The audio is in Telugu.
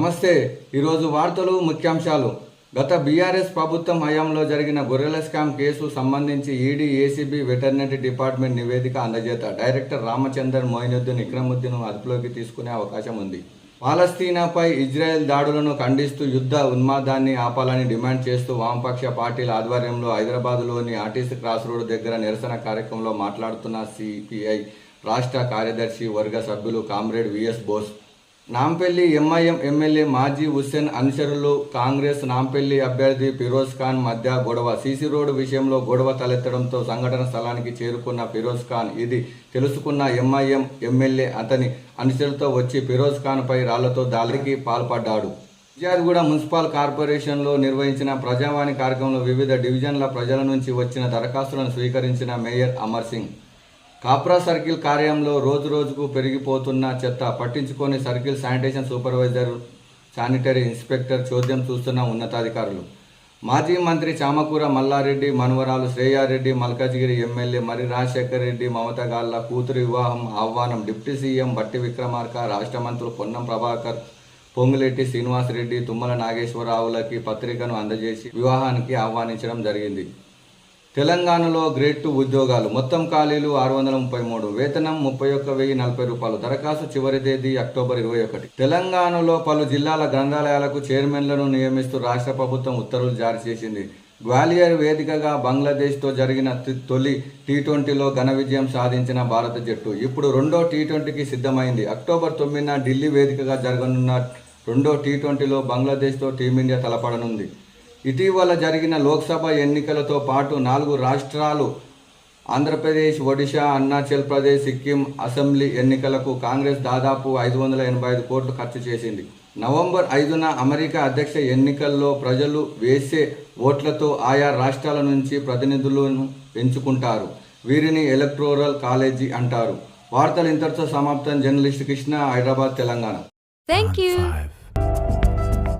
నమస్తే. ఈరోజు వార్తలు ముఖ్యాంశాలు. గత బీఆర్ఎస్ ప్రభుత్వం హయాంలో జరిగిన గొర్రెల స్కామ్ కేసు సంబంధించి ఈడీ ఏసీబీ వెటర్నరీ డిపార్ట్మెంట్ నివేదిక అందజేత. డైరెక్టర్ రామచందర్ మొయినుద్దీన్ ఇక్రముద్దీన్ అదుపులోకి తీసుకునే అవకాశం ఉంది. పాలస్తీనాపై ఇజ్రాయెల్ దాడులను ఖండిస్తూ యుద్ధ ఉన్మాదాన్ని ఆపాలని డిమాండ్ చేస్తూ వామపక్ష పార్టీల ఆధ్వర్యంలో హైదరాబాద్లోని ఆర్టీసీ క్రాస్ రోడ్ దగ్గర నిరసన కార్యక్రమంలో మాట్లాడుతున్న సిపిఐ రాష్ట్ర కార్యదర్శి వర్గ సభ్యులు comrade VS Bose. Nampally MIM MLA మాజీ హుస్సేన్ అనుచరులు కాంగ్రెస్ నాంపల్లి అభ్యర్థి ఫిరోజ్ ఖాన్ మధ్య గొడవ. సీసీ రోడ్డు విషయంలో గొడవ తలెత్తడంతో సంఘటన స్థలానికి చేరుకున్న ఫిరోజ్ ఖాన్ ఇది తెలుసుకున్న ఎంఐఎం ఎమ్మెల్యే అతని అనుచరులతో వచ్చి ఫిరోజ్ ఖాన్ పై రాళ్ళతో దాడికి పాల్పడ్డాడు. విజయాదిగూడ మున్సిపల్ కార్పొరేషన్లో నిర్వహించిన ప్రజావాణి కార్యక్రమంలో వివిధ డివిజన్ల ప్రజల నుంచి వచ్చిన దరఖాస్తులను స్వీకరించిన మేయర్ అమర్ సింగ్. కాప్రా సర్కిల్ కార్యంలో రోజు రోజుకు పెరిగిపోతున్న చెత్త పట్టించుకొని circle sanitation supervisor sanitary inspector చోద్యం చూస్తున్న ఉన్నతాధికారులు. మాజీ మంత్రి చామకూర మల్లారెడ్డి మనవరాలు శ్రేయారెడ్డి మల్కాజ్గిరి ఎమ్మెల్యే మరి రాజశేఖర్ రెడ్డి మమత గాళ్ళ కూతురు వివాహం ఆహ్వానం డిప్యూటీ సీఎం బట్టి విక్రమార్క రాష్ట్ర మంత్రులు పొన్నం ప్రభాకర్ పొంగులెట్టి శ్రీనివాసరెడ్డి తుమ్మల నాగేశ్వరరావులకి పత్రికను అందజేసి వివాహానికి ఆహ్వానించడం జరిగింది. తెలంగాణలో గ్రేడ్ టూ ఉద్యోగాలు. మొత్తం ఖాళీలు ఆరు వందల ముప్పై మూడు వేతనం ముప్పై ఒక్క వెయ్యి నలభై రూపాయలు. దరఖాస్తు చివరి తేదీ అక్టోబర్ ఇరవై ఒకటి తెలంగాణలో పలు జిల్లాల గ్రంథాలయాలకు చైర్మన్లను నియమిస్తూ రాష్ట్ర ప్రభుత్వం ఉత్తర్వులు జారీ చేసింది. గ్వాలియర్ వేదికగా బంగ్లాదేశ్తో జరిగిన తొలి టీ ట్వంటీలో ఘన విజయం సాధించిన భారత జట్టు. ఇప్పుడు రెండో టీ ట్వంటీకి సిద్ధమైంది. అక్టోబర్ తొమ్మిదిన ఢిల్లీ వేదికగా జరగనున్న రెండో టీ ట్వంటీలో బంగ్లాదేశ్తో టీమిండియా తలపడనుంది. ఇటీవల జరిగిన లోక్సభ ఎన్నికలతో పాటు నాలుగు రాష్ట్రాలు ఆంధ్రప్రదేశ్ ఒడిశా అరుణాచల్ ప్రదేశ్ సిక్కిం అసెంబ్లీ ఎన్నికలకు కాంగ్రెస్ దాదాపు ఐదు వందల ఎనభై ఐదు కోట్లు ఖర్చు చేసింది. నవంబర్ ఐదున అమెరికా అధ్యక్ష ఎన్నికల్లో ప్రజలు వేసే ఓట్లతో ఆయా రాష్ట్రాల నుంచి ప్రతినిధులను ఎంచుకుంటారు. వీరిని ఎలక్టోరల్ కాలేజీ అంటారు. వార్తలు ఇంతటితో సమాప్తం. Journalist Krishna Hyderabad Telangana. you. Five.